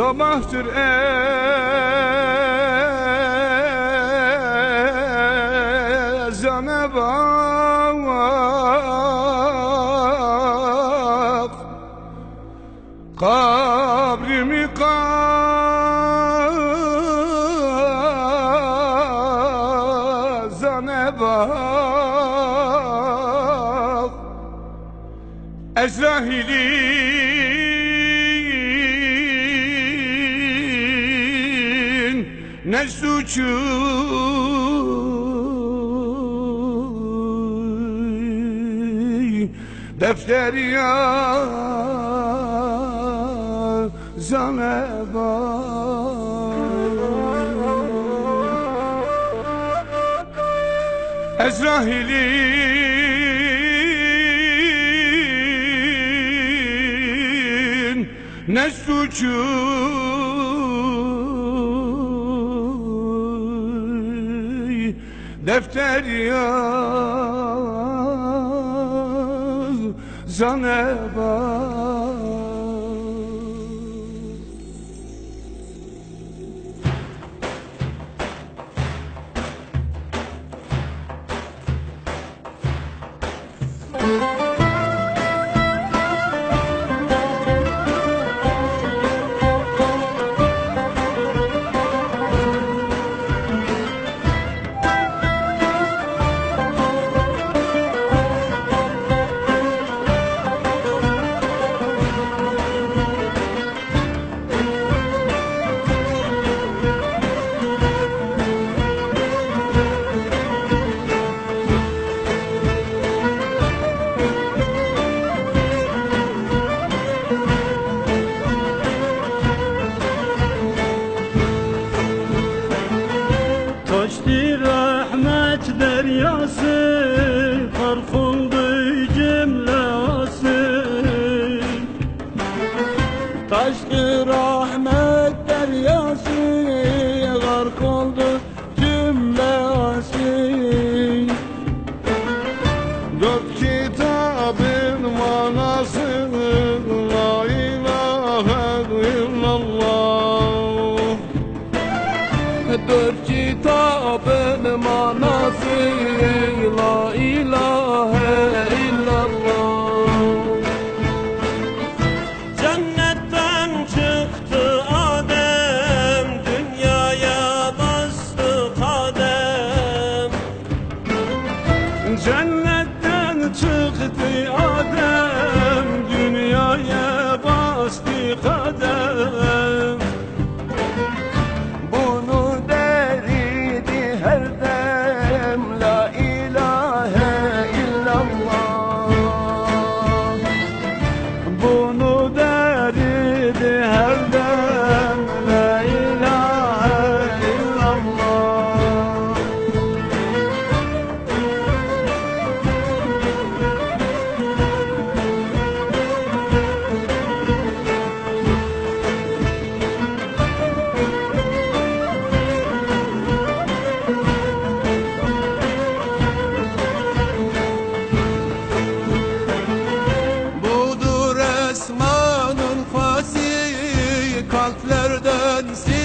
Sabahtır ezana bak Kabrimi kazana bak Ezrahil'in ne suçu Defteri ya zane Ezrahil'in ne suçu Defter yaz zane bak Taştı rahmet deryası Karfoldu cümlası Taştı rahmet deryası Gark oldu cümlası Dört kitabın her Kalplerden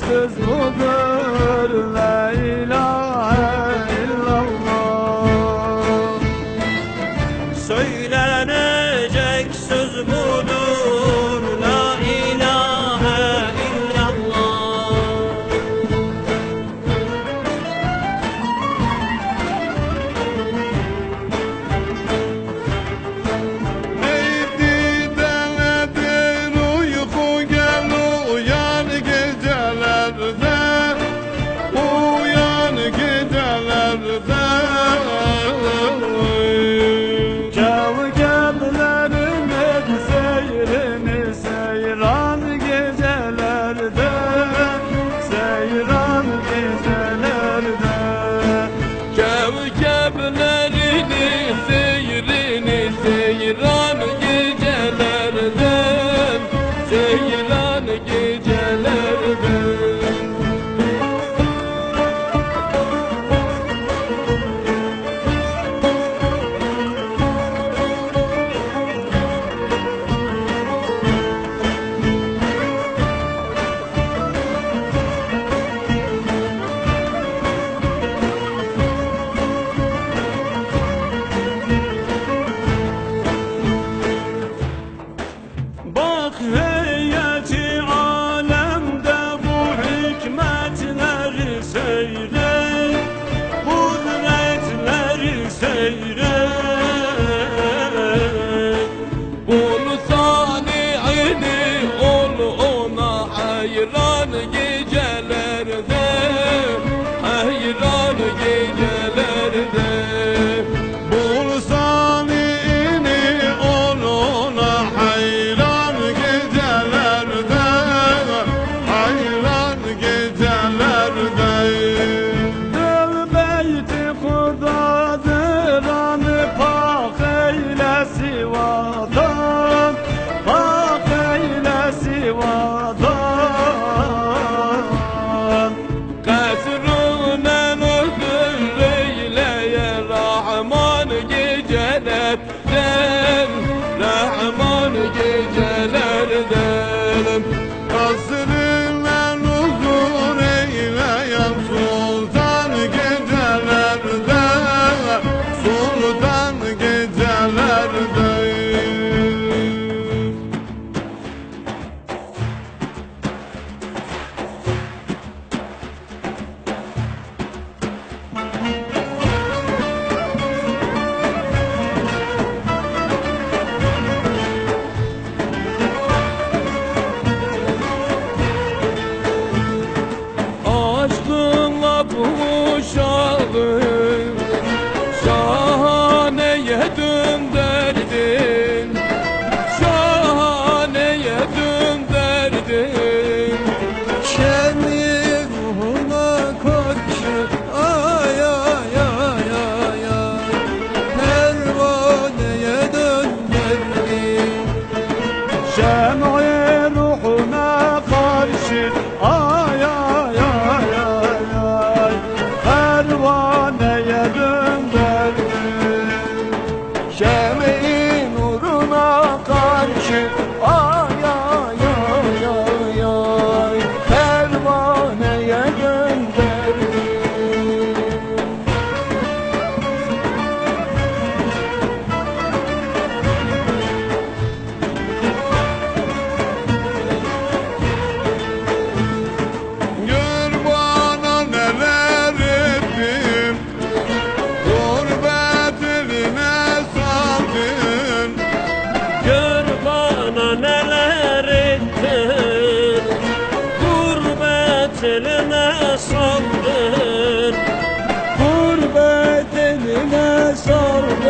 This is good. Elime saldır. Gurbet eline saldır.